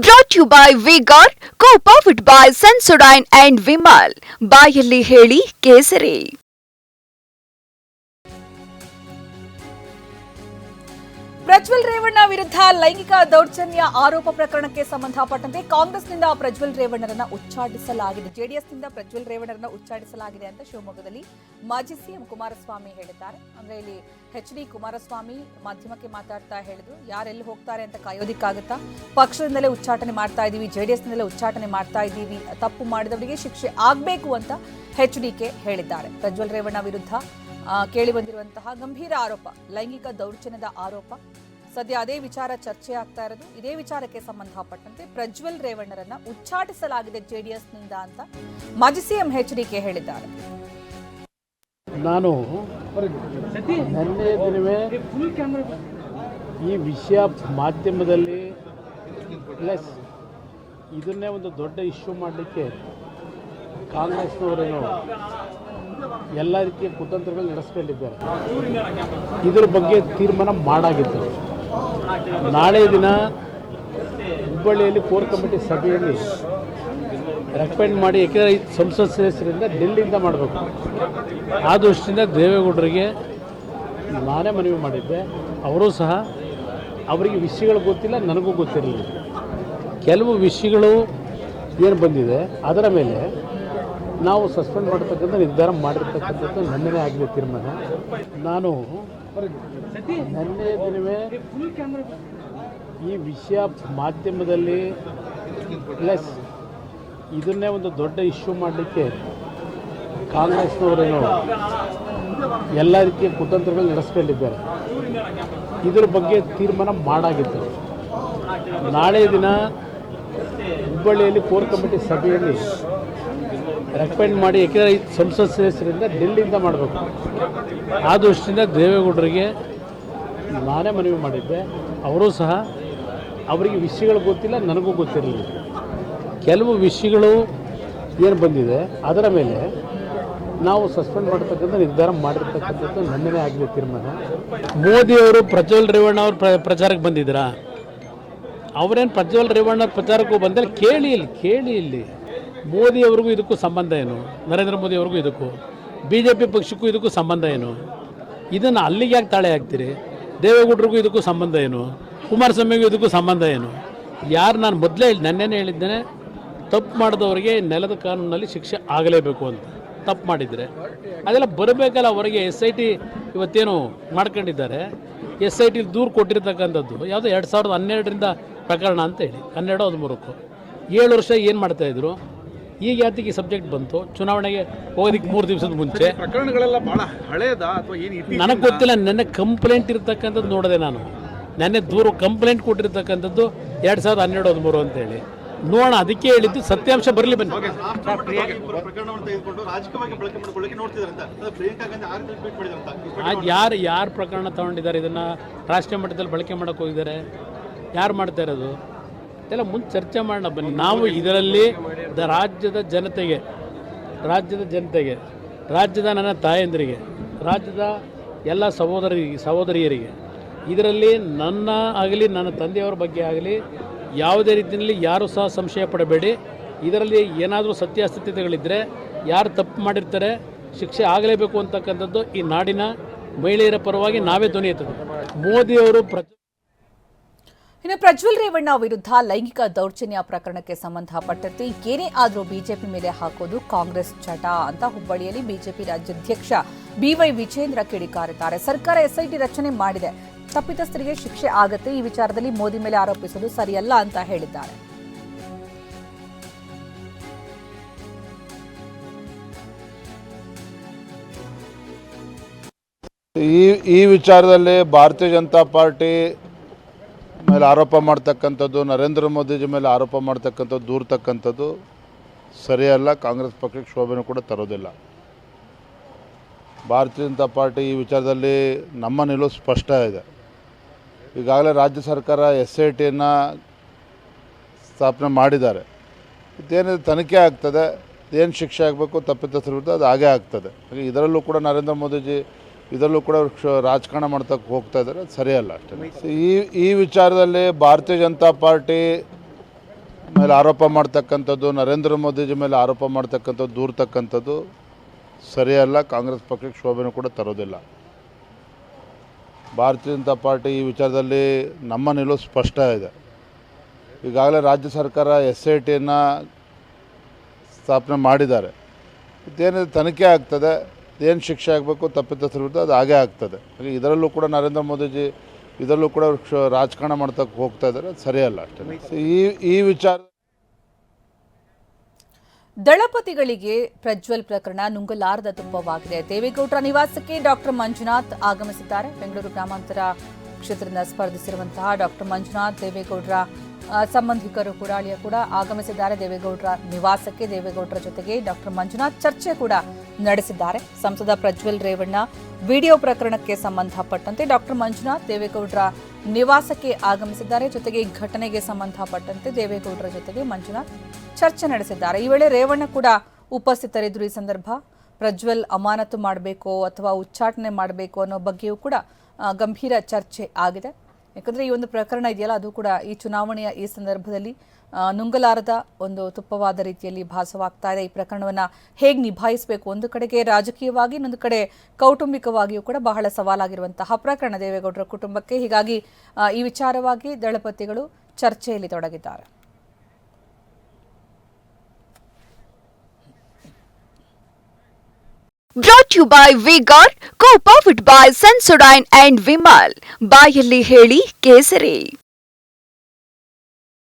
Brought you by Vigor co by Sensodyne and Vimal ಬಾಯಲ್ಲಿ ಹೇಳಿ ಕೇಸರಿ. ಪ್ರಜ್ವಲ್ ರೇವಣ್ಣ ವಿರುದ್ಧ ಲೈಂಗಿಕ ದೌರ್ಜನ್ಯ ಆರೋಪ ಪ್ರಕರಣಕ್ಕೆ ಸಂಬಂಧಪಟ್ಟಂತೆ ಕಾಂಗ್ರೆಸ್ನಿಂದ ಪ್ರಜ್ವಲ್ ರೇವಣ್ಣರನ್ನ ಉಚ್ಚಾಟಿಸಲಾಗಿದೆ. ಜೆಡಿಎಸ್ನಿಂದ ಪ್ರಜ್ವಲ್ ರೇವಣ್ಣರನ್ನ ಉಚ್ಚಾಟಿಸಲಾಗಿದೆ ಅಂತ ಶಿವಮೊಗ್ಗದಲ್ಲಿ ಮಾಜಿ ಸಿಎಂ ಕುಮಾರಸ್ವಾಮಿ ಹೇಳಿದ್ದಾರೆ. ಅಂದ್ರೆ ಇಲ್ಲಿ ಎಚ್ ಡಿ ಕುಮಾರಸ್ವಾಮಿ ಮಾಧ್ಯಮಕ್ಕೆ ಮಾತಾಡ್ತಾ ಹೇಳಿದ್ರು. ಯಾರೆಲ್ಲಿ ಹೋಗ್ತಾರೆ ಅಂತ ಕಾಯೋದಿಕ್ಕಾಗುತ್ತಾ? ಪಕ್ಷದಿಂದಲೇ ಉಚ್ಚಾಟನೆ ಮಾಡ್ತಾ ಇದೀವಿ, ಜೆಡಿಎಸ್ನಿಂದಲೇ ಉಚ್ಚಾಟನೆ ಮಾಡ್ತಾ ಇದ್ದೀವಿ ತಪ್ಪು ಮಾಡಿದವರಿಗೆ ಶಿಕ್ಷೆ ಆಗಬೇಕು ಅಂತ ಎಚ್ ಡಿಕೆ ಹೇಳಿದ್ದಾರೆ. ಪ್ರಜ್ವಲ್ ರೇವಣ್ಣ ವಿರುದ್ಧ ಕೇಳಿ ಬಂದಿರುವಂತಹ ಗಂಭೀರ ಆರೋಪ, ಲೈಂಗಿಕ ದೌರ್ಜನ್ಯದ ಆರೋಪ. ಸದ್ಯ ಅದೇ ವಿಚಾರ ಚರ್ಚೆ ಆಗ್ತಾ ಇರೋದು. ಇದೇ ವಿಚಾರಕ್ಕೆ ಸಂಬಂಧಪಟ್ಟಂತೆ ಪ್ರಜ್ವಲ್ ರೇವಣ್ಣರನ್ನ ಉಚ್ಚಾಟಿಸಲಾಗಿದೆ ಜೆಡಿಎಸ್ನಿಂದ ಅಂತ ಮಾಜಿ ಸಿಎಂ ಎಚ್ ಡಿಕೆ ಹೇಳಿದ್ದಾರೆ. ನಾನು ದಿನವೇ ಈ ವಿಷಯ ಮಾಧ್ಯಮದಲ್ಲಿ ಪ್ಲಸ್ ಇದನ್ನೇ ಒಂದು ದೊಡ್ಡ ಇಶ್ಯೂ ಮಾಡಲಿಕ್ಕೆ ಕಾಂಗ್ರೆಸ್ನವರೇನು ಎಲ್ಲ ರೀತಿಯ ಕುತಂತ್ರಗಳು ನಡೆಸ್ಕೊಂಡಿದ್ದಾರೆ. ಇದ್ರ ಬಗ್ಗೆ ತೀರ್ಮಾನ ಮಾಡಾಗಿತ್ತು ನಾಳೆ ದಿನ ಹುಬ್ಬಳ್ಳಿಯಲ್ಲಿ ಕೋರ್ ಕಮಿಟಿ ಸಭೆಯಲ್ಲಿ ರೆಕಮೆಂಡ್ ಮಾಡಿ ಏಕೆಂದರೆ ಈ ಸಂಸತ್ ಸದಸ್ಯರಿಂದ ಡೆಲ್ಲಿಯಿಂದ ಮಾಡಬೇಕು. ಆ ದೃಷ್ಟಿಯಿಂದ ದೇವೇಗೌಡರಿಗೆ ನಾನೇ ಮನವಿ ಮಾಡಿದ್ದೆ. ಅವರು ಸಹ ಅವರಿಗೆ ವಿಷಯಗಳು ಗೊತ್ತಿಲ್ಲ, ನನಗೂ ಗೊತ್ತಿರಲಿಲ್ಲ. ಕೆಲವು ವಿಷಯಗಳು ಏನು ಬಂದಿದೆ, ಅದರ ಮೇಲೆ ನಾವು ಸಸ್ಪೆಂಡ್ ಮಾಡತಕ್ಕಂಥ ನಿರ್ಧಾರ ಮಾಡಿರ್ತಕ್ಕಂಥದ್ದು ನನ್ನದೇ ಆಗಿದೆ ತೀರ್ಮಾನ. ನಾನು ನನ್ನ ದಿನವೇ ಈ ವಿಷಯ ಮಾಧ್ಯಮದಲ್ಲಿ ಪ್ಲಸ್ ಇದನ್ನೇ ಒಂದು ದೊಡ್ಡ ಇಶ್ಯೂ ಮಾಡಲಿಕ್ಕೆ ಕಾಂಗ್ರೆಸ್ನವರೇನು ಎಲ್ಲ ರೀತಿಯ ಕುತಂತ್ರಗಳು ನಡೆಸ್ಕೊಂಡಿದ್ದಾರೆ. ಇದ್ರ ಬಗ್ಗೆ ತೀರ್ಮಾನ ಮಾಡಾಗಿತ್ತು. ನಾಳೆ ದಿನ ಹುಬ್ಬಳ್ಳಿಯಲ್ಲಿ ಕೋರ್ ಕಮಿಟಿ ಸಭೆಯಲ್ಲಿ ರೆಕಮೆಂಡ್ ಮಾಡಿ ಏಕೆಂದರೆ ಈ ಸಂಸತ್ ಸದಸ್ಯರಿಂದ ಡೆಲ್ಲಿಯಿಂದ ಮಾಡಬೇಕು. ಆ ದೃಷ್ಟಿಯಿಂದ ದೇವೇಗೌಡರಿಗೆ ನಾನೇ ಮನವಿ ಮಾಡಿದ್ದೆ. ಅವರು ಸಹ ಅವರಿಗೆ ವಿಷಯಗಳು ಗೊತ್ತಿಲ್ಲ, ನನಗೂ ಗೊತ್ತಿರಲಿಲ್ಲ. ಕೆಲವು ವಿಷಯಗಳು ಏನು ಬಂದಿದೆ, ಅದರ ಮೇಲೆ ನಾವು ಸಸ್ಪೆಂಡ್ ಮಾಡತಕ್ಕಂಥ ನಿರ್ಧಾರ ಮಾಡಿರ್ತಕ್ಕಂಥದ್ದು ನನ್ನನೇ ಆಗಿದೆ ತೀರ್ಮಾನ. ಮೋದಿಯವರು ಪ್ರಜ್ವಲ್ ರೇವಣ್ಣ ಅವ್ರ ಪ್ರ, ಪ್ರಚಾರಕ್ಕೆ ಬಂದಿದ್ದೀರಾ? ಅವರೇನು ಪ್ರಜ್ವಲ್ ರೇವಣ್ಣ ಪ್ರಚಾರಕ್ಕೂ ಬಂದರೆ ಕೇಳಿ ಇಲ್ಲಿ ಕೇಳಿ ಇಲ್ಲಿ. ಮೋದಿಯವ್ರಿಗೂ ಇದಕ್ಕೂ ಸಂಬಂಧ ಏನು? ನರೇಂದ್ರ ಮೋದಿ ಅವ್ರಿಗೂ ಇದಕ್ಕೂ? ಬಿ ಜೆ ಪಿ ಪಕ್ಷಕ್ಕೂ ಇದಕ್ಕೂ ಸಂಬಂಧ ಏನು? ಇದನ್ನು ಅಲ್ಲಿಗೆ ಯಾಕೆ ತಾಳೆ ಹಾಕ್ತೀರಿ? ದೇವೇಗೌಡರಿಗೂ ಇದಕ್ಕೂ ಸಂಬಂಧ ಏನು? ಕುಮಾರಸ್ವಾಮಿಗೂ ಇದಕ್ಕೂ ಸಂಬಂಧ ಏನು? ಯಾರು ನಾನು ಮೊದಲೇ ನೆನ್ನೆನೇ ಹೇಳಿದ್ದೇನೆ, ತಪ್ಪು ಮಾಡಿದವರಿಗೆ ನೆಲದ ಕಾನೂನಲ್ಲಿ ಶಿಕ್ಷೆ ಆಗಲೇಬೇಕು ಅಂತ. ತಪ್ಪು ಮಾಡಿದರೆ. ಅದೆಲ್ಲ ಬರಬೇಕಲ್ಲ ಅವರಿಗೆ ಎಸ್ ಐ ಟಿ ಇವತ್ತೇನು ಮಾಡ್ಕೊಂಡಿದ್ದಾರೆ. ಎಸ್ ಐ ಟಿ ದೂರು ಕೊಟ್ಟಿರ್ತಕ್ಕಂಥದ್ದು, ಯಾವುದೋ ಎರಡು ಸಾವಿರದ ಹನ್ನೆರಡರಿಂದ ಪ್ರಕರಣ ಅಂತ ಹೇಳಿ, ಹನ್ನೆರಡು ಹದಿಮೂರಕ್ಕೂ. ಏಳು ವರ್ಷ ಏನು ಮಾಡ್ತಾಯಿದ್ರು ಈಗ ಯಾತಿಗೆ ಸಬ್ಜೆಕ್ಟ್ ಬಂತು ಚುನಾವಣೆಗೆ ಹೋಗೋದಕ್ಕೆ ಮೂರು ದಿವಸದ ಮುಂಚೆ. ಪ್ರಕರಣಗಳೆಲ್ಲ ಬಹಳ ಹಳೇದ ಅಥವಾ ಏನು ನನಗೆ ಗೊತ್ತಿಲ್ಲ ನನ್ನ ಕಂಪ್ಲೇಂಟ್ ಇರ್ತಕ್ಕಂಥದ್ದು ನೋಡಿದೆ ನಾನು. ನೆನ್ನೆ ದೂರು ಕಂಪ್ಲೇಂಟ್ ಕೊಟ್ಟಿರ್ತಕ್ಕಂಥದ್ದು ಎರಡು ಸಾವಿರದ ಹನ್ನೆರಡು ಹದಿಮೂರು ಅಂತೇಳಿ. ನೋಡೋಣ ಅದಕ್ಕೆ ಹೇಳಿದ್ದು ಸತ್ಯಾಂಶ ಬರಲಿ ಬನ್ನಿ. ಅದು ಯಾರು ಯಾರು ಪ್ರಕರಣ ತಗೊಂಡಿದ್ದಾರೆ? ಇದನ್ನು ರಾಷ್ಟ್ರೀಯ ಮಟ್ಟದಲ್ಲಿ ಬಳಕೆ ಮಾಡೋಕೆ ಹೋಗಿದ್ದಾರೆ. ಯಾರು ಮಾಡ್ತಾ ಇರೋದು? ಎಲ್ಲ ಮುಂದೆ ಚರ್ಚೆ ಮಾಡೋಣ ಬನ್ನಿ. ನಾವು ಇದರಲ್ಲಿ ದ ರಾಜ್ಯದ ಜನತೆಗೆ ರಾಜ್ಯದ ಜನತೆಗೆ, ರಾಜ್ಯದ ನನ್ನ ತಾಯಂದಿರಿಗೆ, ರಾಜ್ಯದ ಎಲ್ಲ ಸಹೋದರಿಗೆ ಸಹೋದರಿಯರಿಗೆ, ಇದರಲ್ಲಿ ನನ್ನ ಆಗಲಿ, ನನ್ನ ತಂದೆಯವರ ಬಗ್ಗೆ ಆಗಲಿ ಯಾವುದೇ ರೀತಿಯಲ್ಲಿ ಯಾರೂ ಸಹ ಸಂಶಯ ಪಡಬೇಡಿ. ಇದರಲ್ಲಿ ಏನಾದರೂ ಸತ್ಯಾಸತ್ಯತೆಗಳಿದ್ದರೆ ಯಾರು ತಪ್ಪು ಮಾಡಿರ್ತಾರೆ, ಶಿಕ್ಷೆ ಆಗಲೇಬೇಕು ಅಂತಕ್ಕಂಥದ್ದು ಈ ನಾಡಿನ ಮಹಿಳೆಯರ ಪರವಾಗಿ ನಾವೇ ಧ್ವನಿ ಮೋದಿಯವರು ಪ್ರ ಇನ್ನು ಪ್ರಜ್ವಲ್ ರೇವಣ್ಣ ವಿರುದ್ಧ ಲೈಂಗಿಕ ದೌರ್ಜನ್ಯ ಪ್ರಕರಣಕ್ಕೆ ಸಂಬಂಧಪಟ್ಟಂತೆ ಏನೇ ಆದರೂ ಬಿಜೆಪಿ ಮೇಲೆ ಹಾಕೋದು ಕಾಂಗ್ರೆಸ್ ಚಟ ಅಂತ ಹುಬ್ಬಳ್ಳಿಯಲ್ಲಿ ಬಿಜೆಪಿ ರಾಜ್ಯಾಧ್ಯಕ್ಷ ಬಿವೈ ವಿಜೇಂದ್ರ ಕಿಡಿಕಾರಿದ್ದಾರೆ. ಸರ್ಕಾರ ಎಸ್ಐಟಿ ರಚನೆ ಮಾಡಿದೆ. ತಪ್ಪಿತಸ್ಥರಿಗೆ ಶಿಕ್ಷೆ ಆಗತ್ತೆ. ಈ ವಿಚಾರದಲ್ಲಿ ಮೋದಿ ಮೇಲೆ ಆರೋಪಿಸಲು ಸರಿಯಲ್ಲ ಅಂತ ಹೇಳಿದ್ದಾರೆ. ಈ ಈ ವಿಚಾರದಲ್ಲಿ ಭಾರತೀಯ ಜನತಾ ಪಾರ್ಟಿ ಮೇಲೆ ಆರೋಪ ಮಾಡ್ತಕ್ಕಂಥದ್ದು, ನರೇಂದ್ರ ಮೋದಿಜಿ ಮೇಲೆ ಆರೋಪ ಮಾಡ್ತಕ್ಕಂಥದ್ದು ದೂರ್ತಕ್ಕಂಥದ್ದು ಸರಿಯಲ್ಲ. ಕಾಂಗ್ರೆಸ್ ಪಕ್ಷಕ್ಕೆ ಶೋಭೆನೂ ಕೂಡ ತರೋದಿಲ್ಲ. ಭಾರತೀಯ ಜನತಾ ಪಾರ್ಟಿ ಈ ವಿಚಾರದಲ್ಲಿ ನಮ್ಮ ನಿಲುವು ಸ್ಪಷ್ಟ ಇದೆ. ಈಗಾಗಲೇ ರಾಜ್ಯ ಸರ್ಕಾರ ಎಸ್ ಐ ಟಿಯನ್ನು ಸ್ಥಾಪನೆ ಮಾಡಿದ್ದಾರೆ. ಇದೇನಿದೆ ತನಿಖೆ ಆಗ್ತದೆ, ಏನು ಶಿಕ್ಷೆ ಆಗಬೇಕು, ತಪ್ಪಿತಸ್ಥರು ಅದು ಹಾಗೇ ಆಗ್ತದೆ. ಇದರಲ್ಲೂ ಕೂಡ ನರೇಂದ್ರ ಮೋದಿಜಿ ಇದರಲ್ಲೂ ಕೂಡ ರಾಜಕಾರಣ ಮಾಡ್ತಾ ಹೋಗ್ತಾ ಇದ್ದಾರೆ. ಸರಿಯಲ್ಲ ಅಷ್ಟೇ. ಈ ಈ ವಿಚಾರದಲ್ಲಿ ಭಾರತೀಯ ಜನತಾ ಪಾರ್ಟಿ ಮೇಲೆ ಆರೋಪ ಮಾಡ್ತಕ್ಕಂಥದ್ದು, ನರೇಂದ್ರ ಮೋದಿಜಿ ಮೇಲೆ ಆರೋಪ ಮಾಡ್ತಕ್ಕಂಥದ್ದು ದೂರ್ತಕ್ಕಂಥದ್ದು ಸರಿಯಲ್ಲ. ಕಾಂಗ್ರೆಸ್ ಪಕ್ಷಕ್ಕೆ ಶೋಭೆನೂ ಕೂಡ ತರೋದಿಲ್ಲ. ಭಾರತೀಯ ಜನತಾ ಪಾರ್ಟಿ ಈ ವಿಚಾರದಲ್ಲಿ ನಮ್ಮ ನಿಲುವು ಸ್ಪಷ್ಟ ಇದೆ. ಈಗಾಗಲೇ ರಾಜ್ಯ ಸರ್ಕಾರ ಎಸ್ ಐ ಟಿಯನ್ನು ಸ್ಥಾಪನೆ ಮಾಡಿದ್ದಾರೆ. ಇದೇನಿದೆ? ತನಿಖೆ ಆಗ್ತದೆ. ಏನು ಶಿಕ್ಷೆ ಆಗಬೇಕು ತಪ್ಪಿತಸ್ಥರ ವಿರುದ್ಧ ಅದು ಹಾಗೆ ಆಗ್ತದೆ. ಹಾಗೆ ಇದರಲ್ಲೂ ಕೂಡ ನರೇಂದ್ರ ಮೋದಿಜಿ, ಇದರಲ್ಲೂ ಕೂಡ ರಾಜಕಾರಣ ಮಾಡ್ತಾ ಹೋಗ್ತಾ ಇದ್ದಾರೆ ಸರಿಯಲ್ಲ ಅಷ್ಟೇ. ಈ ಈ ವಿಚಾರ ದಳಪತಿಗಳಿಗೆ ಪ್ರಜ್ವಲ್ ಪ್ರಕರಣ ನುಂಗಲಾರದ ತುಂಬವಾಗಿದೆ ದೇವೇಗೌಡರ ನಿವಾಸಕ್ಕೆ ಡಾಕ್ಟರ್ ಮಂಜುನಾಥ್ ಆಗಮಿಸಿದ್ದಾರೆ. ಬೆಂಗಳೂರು ಗ್ರಾಮಾಂತರ ಕ್ಷೇತ್ರದಿಂದ ಸ್ಪರ್ಧಿಸಿರುವಂತಹ ಡಾಕ್ಟರ್ ಮಂಜುನಾಥ್, ದೇವೇಗೌಡರ ಸಂಬಂಧಿಕರು ಕೂಡ ಕೂಡ ಆಗಮಿಸಿದ್ದಾರೆ. ದೇವೇಗೌಡರ ನಿವಾಸಕ್ಕೆ ದೇವೇಗೌಡರ ಜೊತೆಗೆ ಡಾಕ್ಟರ್ ಮಂಜುನಾಥ್ ಚರ್ಚೆ ಕೂಡ ನಡೆಸಿದ್ದಾರೆ. ಸಂಸದ ಪ್ರಜ್ವಲ್ ರೇವಣ್ಣ ವಿಡಿಯೋ ಪ್ರಕರಣಕ್ಕೆ ಸಂಬಂಧಪಟ್ಟಂತೆ ಡಾಕ್ಟರ್ ಮಂಜುನಾಥ್ ದೇವೇಗೌಡರ ನಿವಾಸಕ್ಕೆ ಆಗಮಿಸಿದ್ದಾರೆ. ಜೊತೆಗೆ ಈ ಘಟನೆಗೆ ಸಂಬಂಧಪಟ್ಟಂತೆ ದೇವೇಗೌಡರ ಜೊತೆಗೆ ಮಂಜುನಾಥ್ ಚರ್ಚೆ ನಡೆಸಿದ್ದಾರೆ. ಈ ವೇಳೆ ರೇವಣ್ಣ ಕೂಡ ಉಪಸ್ಥಿತರಿದ್ದರು. ಈ ಸಂದರ್ಭ ಪ್ರಜ್ವಲ್ ಅಮಾನತು ಮಾಡಬೇಕು ಅಥವಾ ಉಚ್ಚಾಟನೆ ಮಾಡಬೇಕು ಅನ್ನೋ ಬಗ್ಗೆಯೂ ಕೂಡ ಗಂಭೀರ ಚರ್ಚೆ ಆಗಿದೆ. ಯಾಕಂದ್ರೆ ಈ ಒಂದು ಪ್ರಕರಣ ಇದೆಯಲ್ಲ, ಅದು ಕೂಡ ಈ ಚುನಾವಣೆಯ ಈ ಸಂದರ್ಭದಲ್ಲಿ ನುಂಗಲಾರದ ಒಂದು ತುಪ್ಪವಾದ ರೀತಿಯಲ್ಲಿ ಭಾಸವಾಗ್ತಾ ಇದೆ. ಈ ಪ್ರಕರಣವನ್ನ ಹೇಗೆ ನಿಭಾಯಿಸಬೇಕು? ಒಂದು ಕಡೆಗೆ ರಾಜಕೀಯವಾಗಿ, ಇನ್ನೊಂದು ಕಡೆ ಕೌಟುಂಬಿಕವಾಗಿಯೂ ಕೂಡ ಬಹಳ ಸವಾಲಾಗಿರುವಂತಹ ಪ್ರಕರಣ. ದೇವೇಗೌಡರ ಕುಟುಂಬಕ್ಕೆ ಹೀಗಾಗಿ ಈ ವಿಚಾರವಾಗಿ ದಳಪತಿಗಳು ಚರ್ಚೆಯಲ್ಲಿ ತೊಡಗಿದ್ದಾರೆ. Brought you by Vigor co by Sensodyne and Vimal ಬಾಯಲ್ಲಿ ಹೇಳಿ ಕೇಸರಿ.